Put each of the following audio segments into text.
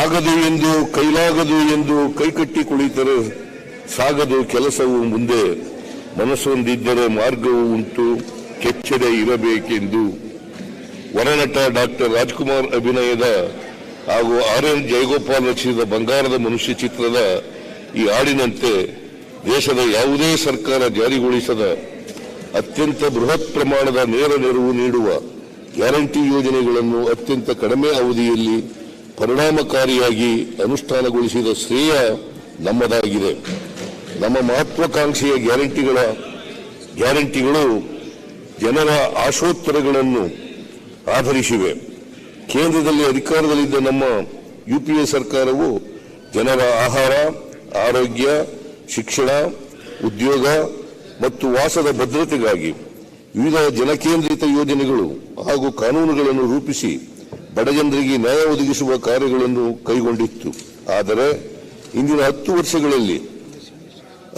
ಆಗದು ಎಂದು, ಕೈಲಾಗದು ಎಂದು ಕೈಕಟ್ಟಿ ಕುಳಿತರೆ ಸಾಗದು ಕೆಲಸವು ಮುಂದೆ. ಮನಸ್ಸೊಂದಿದ್ದರೆ ಮಾರ್ಗವೂ ಉಂಟು ಕೆಚ್ಚದೆ ಇರಬೇಕೆಂದು. ವರನಟ ಡಾಕ್ಟರ್ ರಾಜ್ಕುಮಾರ್ ಅಭಿನಯದ ಹಾಗೂ ಆರ್ ಎನ್ ಜಯಗೋಪಾಲ್ ರಚಿಸಿದ ಬಂಗಾರದ ಮನುಷ್ಯ ಚಿತ್ರದ ಈ ಹಾಡಿನಂತೆ ದೇಶದ ಯಾವುದೇ ಸರ್ಕಾರ ಜಾರಿಗೊಳಿಸದ ಅತ್ಯಂತ ಬೃಹತ್ ಪ್ರಮಾಣದ ನೇರ ನೆರವು ನೀಡುವ ಗ್ಯಾರಂಟಿ ಯೋಜನೆಗಳನ್ನು ಅತ್ಯಂತ ಕಡಿಮೆ ಅವಧಿಯಲ್ಲಿ ಪರಿಣಾಮಕಾರಿಯಾಗಿ ಅನುಷ್ಠಾನಗೊಳಿಸಿದ ಶ್ರೇಯ ನಮ್ಮದಾಗಿದೆ. ನಮ್ಮ ಮಹತ್ವಾಕಾಂಕ್ಷೆಯ ಗ್ಯಾರಂಟಿಗಳ, ಗ್ಯಾರಂಟಿಗಳು ಜನರ ಆಶೋತ್ತರಗಳನ್ನು ಆಧರಿಸಿವೆ. ಕೇಂದ್ರದಲ್ಲಿ ಅಧಿಕಾರದಲ್ಲಿದ್ದ ನಮ್ಮ ಯುಪಿಎ ಸರ್ಕಾರವು ಜನರ ಆಹಾರ, ಆರೋಗ್ಯ, ಶಿಕ್ಷಣ, ಉದ್ಯೋಗ ಮತ್ತು ವಾಸದ ಭದ್ರತೆಗಾಗಿ ವಿವಿಧ ಜನಕೇಂದ್ರಿತ ಯೋಜನೆಗಳು ಹಾಗೂ ಕಾನೂನುಗಳನ್ನು ರೂಪಿಸಿ ಬಡಜನರಿಗೆ ನ್ಯಾಯ ಒದಗಿಸುವ ಕಾರ್ಯಗಳನ್ನು ಕೈಗೊಂಡಿತ್ತು. ಆದರೆ ಇಂದಿನ ಹತ್ತು ವರ್ಷಗಳಲ್ಲಿ,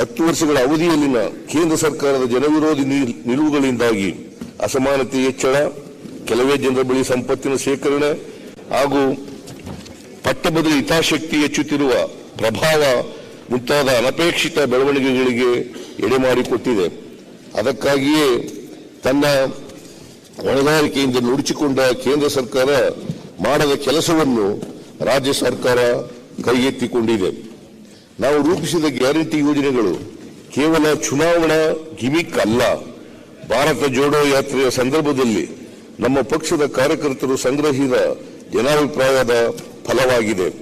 ಹತ್ತು ವರ್ಷಗಳ ಅವಧಿಯಲ್ಲಿನ ಕೇಂದ್ರ ಸರ್ಕಾರದ ಜನವಿರೋಧಿ ನಿಲ್- ನಿಲುವುಗಳಿಂದಾಗಿ ಅಸಮಾನತೆ ಹೆಚ್ಚಳ, ಕೆಲವೇ ಜನರ ಬಳಿ ಸಂಪತ್ತಿನ ಶೇಖರಣೆ ಹಾಗೂ ಪಟ್ಟಭದ್ರ ಹಿತಾಸಕ್ತಿ ಹೆಚ್ಚುತ್ತಿರುವ ಪ್ರಭಾವ ಮುಂತಾದ ಅನಪೇಕ್ಷಿತ ಬೆಳವಣಿಗೆಗಳಿಗೆ ಎಡೆಮಾಡಿಕೊಟ್ಟಿದೆ. ಅದಕ್ಕಾಗಿಯೇ ತನ್ನ ಹೊಣೆಗಾರಿಕೆಯಿಂದ ನುಡಿಸಿಕೊಂಡ ಕೇಂದ್ರ ಸರ್ಕಾರ ಮಾಡದ ಕೆಲಸವನ್ನು ರಾಜ್ಯ ಸರ್ಕಾರ ಕೈಗೆತ್ತಿಕೊಂಡಿದೆ. ನಾವು ರೂಪಿಸಿದ ಗ್ಯಾರಂಟಿ ಯೋಜನೆಗಳು ಕೇವಲ ಚುನಾವಣಾ ಗಿಮಿಕ್ ಅಲ್ಲ. ಭಾರತ ಜೋಡೋ ಯಾತ್ರೆಯ ಸಂದರ್ಭದಲ್ಲಿ ನಮ್ಮ ಪಕ್ಷದ ಕಾರ್ಯಕರ್ತರು ಸಂಗ್ರಹಿಸಿದ ಜನಾಭಿಪ್ರಾಯದ ಫಲವಾಗಿದೆ.